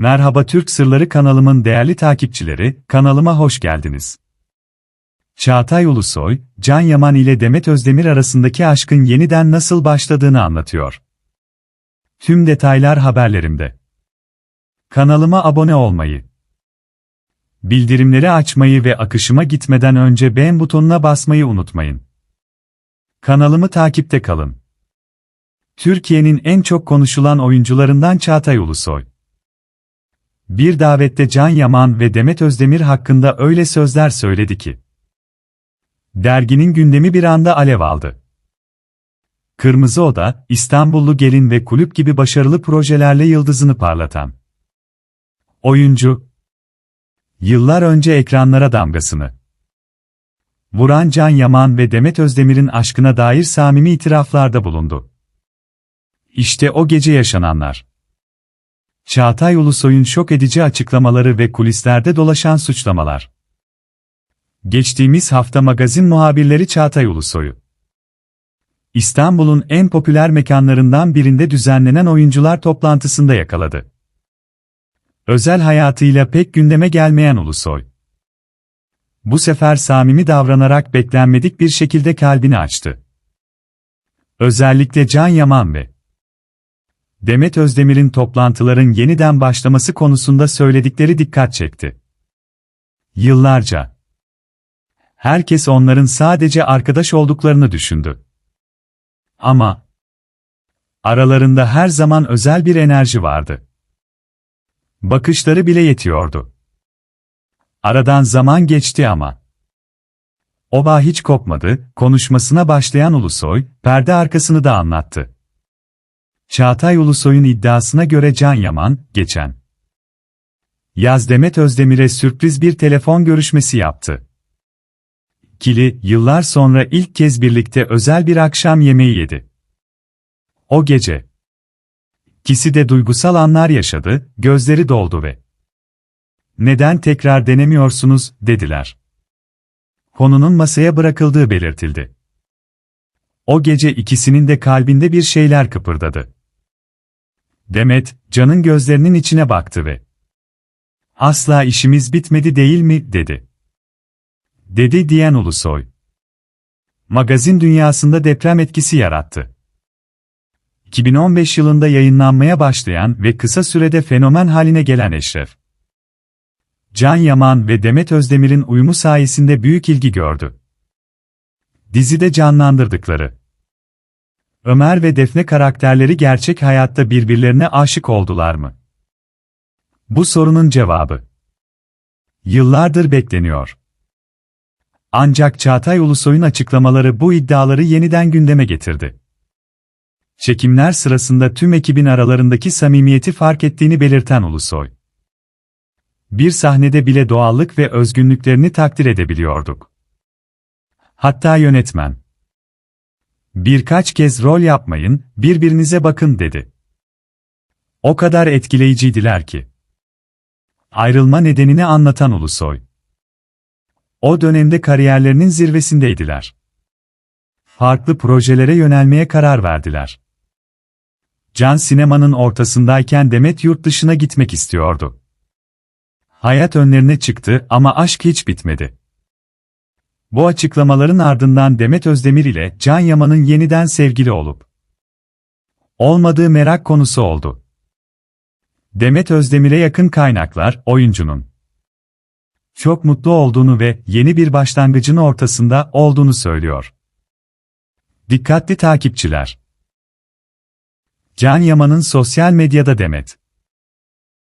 Merhaba Türk Sırları kanalımın değerli takipçileri, kanalıma hoş geldiniz. Çağatay Ulusoy, Can Yaman ile Demet Özdemir arasındaki aşkın yeniden nasıl başladığını anlatıyor. Tüm detaylar haberlerimde. Kanalıma abone olmayı, bildirimleri açmayı ve akışıma gitmeden önce beğen butonuna basmayı unutmayın. Kanalımı takipte kalın. Türkiye'nin en çok konuşulan oyuncularından Çağatay Ulusoy. Bir davette Can Yaman ve Demet Özdemir hakkında öyle sözler söyledi ki. Derginin gündemi bir anda alev aldı. Kırmızı Oda, İstanbullu Gelin ve Kulüp gibi başarılı projelerle yıldızını parlatan. Oyuncu. Yıllar önce ekranlara damgasını. Vuran Can Yaman ve Demet Özdemir'in aşkına dair samimi itiraflarda bulundu. İşte o gece yaşananlar. Çağatay Ulusoy'un şok edici açıklamaları ve kulislerde dolaşan suçlamalar. Geçtiğimiz hafta magazin muhabirleri Çağatay Ulusoy'u İstanbul'un en popüler mekanlarından birinde düzenlenen oyuncular toplantısında yakaladı. Özel hayatıyla pek gündeme gelmeyen Ulusoy. Bu sefer samimi davranarak beklenmedik bir şekilde kalbini açtı. Özellikle Can Yaman ve Demet Özdemir'in toplantıların yeniden başlaması konusunda söyledikleri dikkat çekti. Yıllarca herkes onların sadece arkadaş olduklarını düşündü. Ama aralarında her zaman özel bir enerji vardı. Bakışları bile yetiyordu. Aradan zaman geçti ama. O bağ hiç kopmadı, konuşmasına başlayan Ulusoy, perde arkasını da anlattı. Çağatay Ulusoy'un iddiasına göre Can Yaman, geçen yaz Demet Özdemir'e sürpriz bir telefon görüşmesi yaptı. Kili, yıllar sonra ilk kez birlikte özel bir akşam yemeği yedi. O gece, ikisi de duygusal anlar yaşadı, gözleri doldu ve neden tekrar denemiyorsunuz, dediler. Konunun masaya bırakıldığı belirtildi. O gece ikisinin de kalbinde bir şeyler kıpırdadı. Demet, Can'ın gözlerinin içine baktı ve Asla işimiz bitmedi değil mi, dedi. Dedi diyen Ulusoy. Magazin dünyasında deprem etkisi yarattı. 2015 yılında yayınlanmaya başlayan ve kısa sürede fenomen haline gelen Eşref. Can Yaman ve Demet Özdemir'in uyumu sayesinde büyük ilgi gördü. Dizide canlandırdıkları Ömer ve Defne karakterleri gerçek hayatta birbirlerine aşık oldular mı? Bu sorunun cevabı yıllardır bekleniyor. Ancak Çağatay Ulusoy'un açıklamaları bu iddiaları yeniden gündeme getirdi. Çekimler sırasında tüm ekibin aralarındaki samimiyeti fark ettiğini belirten Ulusoy. Bir sahnede bile doğallık ve özgünlüklerini takdir edebiliyorduk. Hatta yönetmen. Birkaç kez rol yapmayın, birbirinize bakın dedi. O kadar etkileyiciydiler ki. Ayrılma nedenini anlatan Ulusoy. O dönemde kariyerlerinin zirvesindeydiler. Farklı projelere yönelmeye karar verdiler. Can sinemanın ortasındayken Demet yurt dışına gitmek istiyordu. Hayat önlerine çıktı ama aşk hiç bitmedi. Bu açıklamaların ardından Demet Özdemir ile Can Yaman'ın yeniden sevgili olup olmadığı merak konusu oldu. Demet Özdemir'e yakın kaynaklar, oyuncunun çok mutlu olduğunu ve yeni bir başlangıcın ortasında olduğunu söylüyor. Dikkatli takipçiler. Can Yaman'ın sosyal medyada Demet